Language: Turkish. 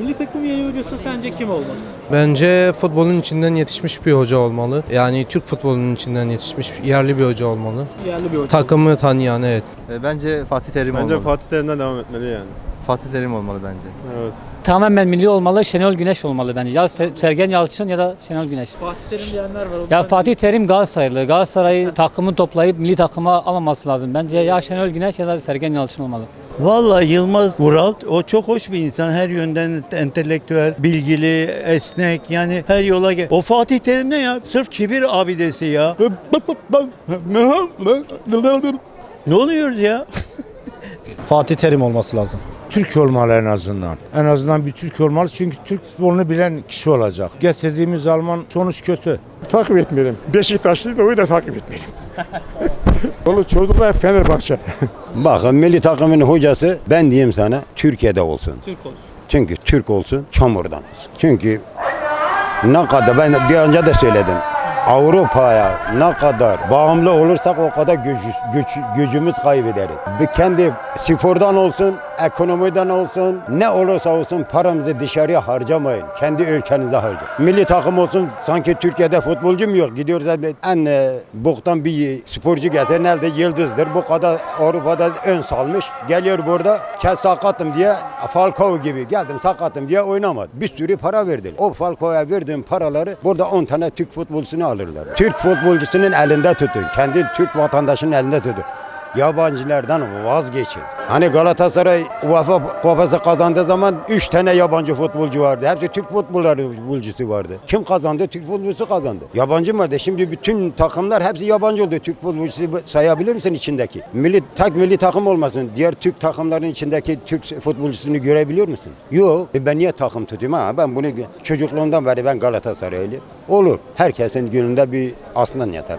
Milli takım yayı hocası sence kim olmalı? Bence futbolun içinden yetişmiş bir hoca olmalı. Yani Türk futbolunun içinden yetişmiş yerli bir hoca olmalı. Yerli bir hoca. Takımı tanıyan evet. E, Bence Fatih Terim Bence olmalı. Fatih Terim'den devam etmeli yani. Fatih Terim olmalı bence. Evet. Tamamen milli olmalı. Şenol Güneş olmalı bence. Ya Se- Sergen Yalçın ya da Şenol Güneş. Fatih Terim diyenler var. Ya Fatih Terim Galatasaraylı. Galatasaray'ı takımı toplayıp milli takıma almaması lazım. Bence ya Şenol Güneş ya da Sergen Yalçın olmalı. Vallahi Yılmaz Vural o çok hoş bir insan. Her yönden entelektüel, bilgili, esnek yani her yola gel. O Fatih Terim ne ya? Sırf kibir abidesi ya. ne oluyoruz ya? Fatih Terim olması lazım. Türk olmalı en azından. En azından bir Türk olmalı çünkü Türk futbolunu bilen kişi olacak. Getirdiğimiz Alman sonuç kötü. Takip etmeyelim. Beşiktaşlıyım da o yüzden takip etmeyelim. Oğlum çocuklar Fenerbahçe. Bakın milli takımın hocası ben diyeyim sana Türkiye'de olsun. Türk olsun. Çünkü Türk olsun çamurdan olsun. Çünkü ne kadar ben bir önce de söyledim. Avrupa'ya ne kadar bağımlı olursak o kadar güç, güç, gücümüz kaybederiz. Bir kendi spordan olsun, ekonomiden olsun, ne olursa olsun paramızı dışarıya harcamayın. Kendi ülkenizde harcayın. Milli takım olsun sanki Türkiye'de futbolcu mu yok? Gidiyoruz en e, boktan bir sporcu getirin elde yıldızdır. Bu kadar Avrupa'da ön salmış. Geliyor burada kes sakatım diye Falcao gibi geldim sakatım diye oynamadı. Bir sürü para verdiler. O Falcao'ya verdiğim paraları burada 10 tane Türk futbolcusunu alırlar. Türk futbolcusunun elinde tutun. Kendi Türk vatandaşının elinde tutun. Yabancılardan vazgeçin. Hani Galatasaray UEFA kupası kazandığı zaman 3 tane yabancı futbolcu vardı. Hepsi Türk futbolcusu vardı. Kim kazandı? Türk futbolcusu kazandı. Yabancı vardı? Şimdi bütün takımlar hepsi yabancı oldu. Türk futbolcusu sayabilir misin içindeki? Milli, tek milli takım olmasın. Diğer Türk takımların içindeki Türk futbolcusunu görebiliyor musun? Yok. E ben niye takım tutayım ha? Ben bunu çocukluğumdan beri ben Galatasaraylıyım. Olur. Herkesin gönlünde bir aslan yatar.